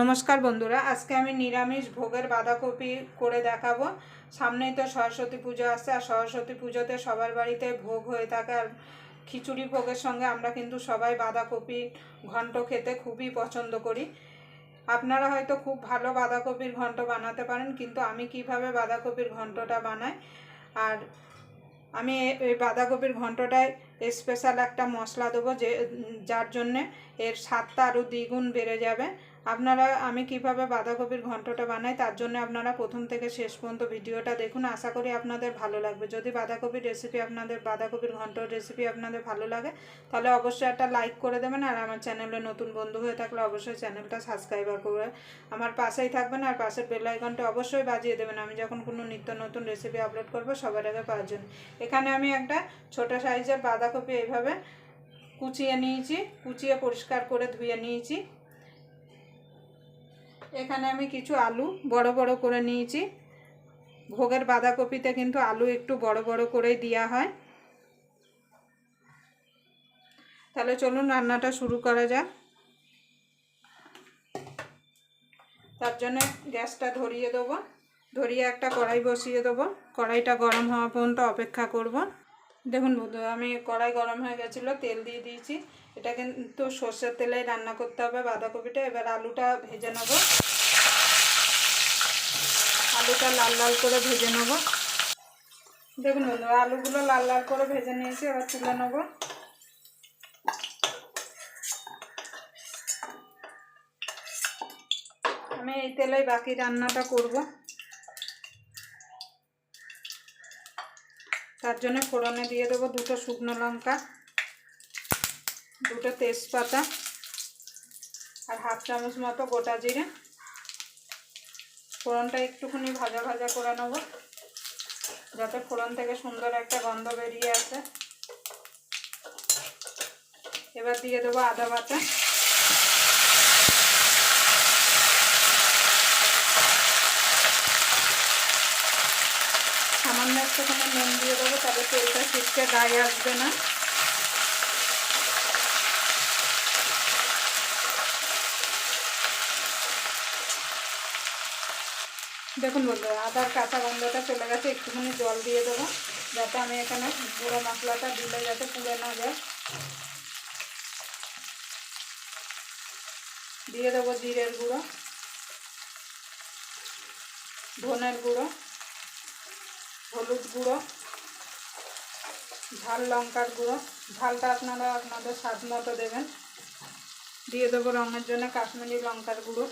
নমস্কার বন্ধুরা, আজকে আমি নিরামিষ ভোগের বাঁধাকপি করে দেখাবো। সামনেই তো সরস্বতী পুজো আসছে, আর সরস্বতী পুজোতে সবার বাড়িতে ভোগ হয়ে থাকে, আর খিচুড়ি ভোগের সঙ্গে আমরা কিন্তু সবাই বাঁধাকপি ঘন্ট খেতে খুবই পছন্দ করি। আপনারা হয়তো খুব ভালো বাঁধাকপির ঘন্ট বানাতে পারেন, কিন্তু আমি কীভাবে বাঁধাকপির ঘন্টটা বানাই? আর আমি এই বাঁধাকপির ঘন্টটায় স্পেশাল একটা মশলা দেবো, যে, যার জন্যে এর স্বাদটা আরও দ্বিগুণ বেড়ে যাবে। আপনারা, আমি কীভাবে বাঁধাকপির ঘন্টটা বানাই, তার জন্য আপনারা প্রথম থেকে শেষ পর্যন্ত ভিডিওটা দেখুন। আশা করি আপনাদের ভালো লাগবে। যদি বাঁধাকপির রেসিপি আপনাদের, বাঁধাকপির ঘন্টর রেসিপি আপনাদের ভালো লাগে, তাহলে অবশ্যই একটা লাইক করে দেবেন। আর আমার চ্যানেলে নতুন বন্ধু হয়ে থাকলে অবশ্যই চ্যানেলটা সাবস্ক্রাইবার করে আমার পাশেই থাকবেন। আর পাশের বেল আইকনটা অবশ্যই বাজিয়ে দেবেন। আমি যখন কোনো নিত্য নতুন রেসিপি আপলোড করব, সবার আগে পাওয়ার জন্য। এখানে আমি একটা ছোট সাইজের বাঁধাকপি এইভাবে কুচিয়ে নিয়েছি, কুচিয়ে পরিষ্কার করে ধুয়ে নিয়েছি। এখানে আমি কিছু আলু বড় বড় করে নিয়েছি। ভোগের বাঁধাকপিতে কিন্তু আলু একটু বড় বড় করেই দেওয়া হয়। তাহলে চলুন রান্নাটা শুরু করা যাক। তার জন্য গ্যাসটা ধরিয়ে দেবো। ধরিয়ে একটা কড়াই বসিয়ে দেবো। কড়াইটা গরম হওয়া পর্যন্ত অপেক্ষা করব। দেখুন আমি কড়াই গরম হয়ে গেছিল, তেল দিয়ে দিয়েছি। এটা কিন্তু সর্ষের তেলে রান্না করতে হবে, বাঁধাকপিটা। এবার আলুটা ভেজে নেব। আলুটা লাল লাল করে ভেজে নেব। দেখুন বন্ধু আলুগুলো লাল লাল করে ভেজে নিয়েছি, এবার তুলে নেব। আমি এই তেলেই বাকি রান্নাটা করব। তার জন্য ফোড়নে দিয়ে দেবো দুটো শুকনো লঙ্কা। দুটো তেজপাতা আর হাফ চামচ মতো গোটা জিরে। ফোড়নটা একটুখানি ভাজা ভাজা করে নেব, যাতে ফোড়ন থেকে সুন্দর একটা গন্ধ বেরিয়ে আসে। এবার দিয়ে দেবো আদা বাটা। সামান্য একটুখানি নুন দিয়ে দেবো তবে তেলটা শীতকে গায়ে আসবে না। দেখুন বন্ধু আদার কাঁচা গন্ধটা চলে গেছে, একটুখানি জল দিয়ে দেবো, যাতে আমি এখানে গুঁড়ো মশলাটা দিলে যাতে পুড়ে না যায়। দিয়ে দেবো জিরের গুঁড়ো, ধনের গুঁড়ো, হলুদ গুঁড়ো, ঝাল লঙ্কার গুঁড়ো। ঝালটা আপনারা আপনাদের স্বাদ মতো দেবেন। দিয়ে দেবো রঙের জন্য কাশ্মীরি লঙ্কার গুঁড়ো।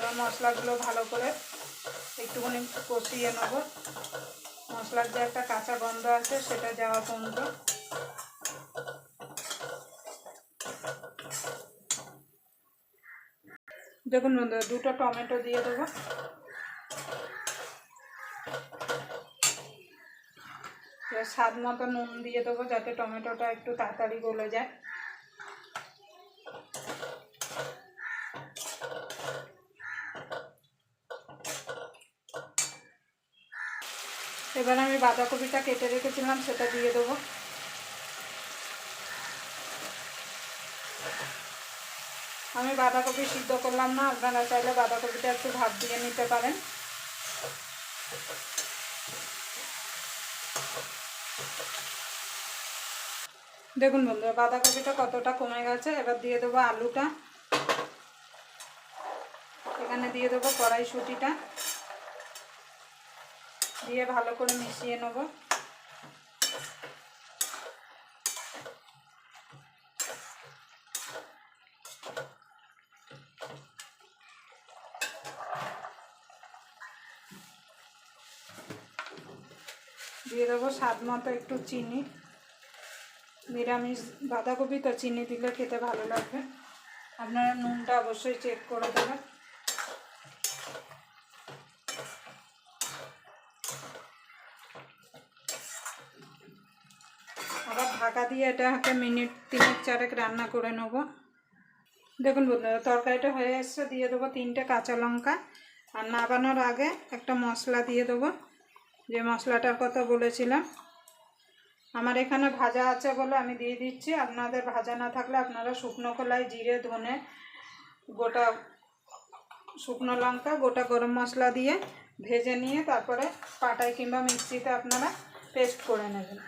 এবার মশলাগুলো ভালো করে একটুখানি কষিয়ে নেব। মশলার যে একটা কাঁচা গন্ধ আছে, সেটা যাওয়া পর্যন্ত। দেখুন বন্ধুরা, দুটো টমেটো দিয়ে দেবো। স্বাদ মতো নুন দিয়ে দেবো, যাতে টমেটোটা একটু তাড়াতাড়ি গলে যায়। এবার আমি বাঁধাকপিটা কেটে রেখেছিলাম, সেটা দিয়ে দেবো। আমি বাঁধাকপি সিদ্ধ করলাম না, আপনারা চাইলে বাঁধাকপিটা একটু ভাত দিয়ে নিতে পারেন। দেখুন বন্ধুরা, বাঁধাকপিটা কতটা কমে গেছে, এবার দিয়ে দেবো আলুটা। এখানে দিয়ে দেবো কড়াইশুটিটা। দিয়ে ভালো করে মিশিয়ে নেব। দিয়ে দেবো স্বাদ মতো একটু চিনি। নিরামিষ বাঁধাকপি তো চিনি দিলে খেতে ভালো লাগবে। আপনারা নুনটা অবশ্যই চেক করে দেবেন আবার ঢাকা দিয়ে এটাকে মিনিট তিনেক চারেক রান্না করে নেব। দেখুন বন্ধুরা, তরকারিটা হয়ে এসছে, দিয়ে দেবো তিনটে কাঁচা লঙ্কা। আর নাবানোর আগে একটা মশলা দিয়ে দেবো, যে মশলাটার কথা বলেছিলাম। আমার এখানে ভাজা আছে বলে আমি দিয়ে দিচ্ছি। আপনাদের ভাজা না থাকলে আপনারা শুকনো খোলায় জিরে, ধনে, গোটা শুকনো লঙ্কা, গোটা গরম মশলা দিয়ে ভেজে নিয়ে তারপরে পাটায় কিংবা মিক্সিতে আপনারা পেস্ট করে নেবেন।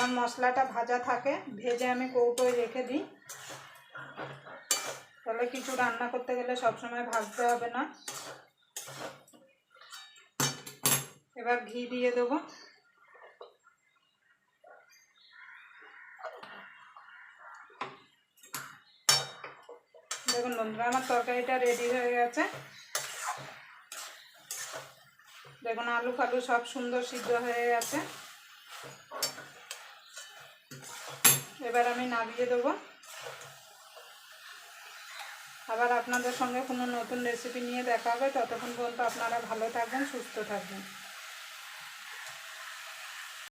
আর মশলাটা ভাজা থাকে, ভেজে আমি কৌটোয় রেখে দিই। তাহলে কিছু রান্না করতে গেলে সবসময় ভাজতে হবে না। এবার ঘি দিয়ে দেবো। দেখুন বন্ধুরা, আমার তরকারিটা রেডি হয়ে গেছে। দেখুন আলু ফালু সব সুন্দর সিদ্ধ হয়ে গেছে। এবার আমি নামিয়ে দেবো। আবার আপনাদের সঙ্গে কোনো নতুন রেসিপি নিয়ে দেখা হবে। ততক্ষণ পর্যন্ত আপনারা ভালো থাকবেন, সুস্থ থাকবেন।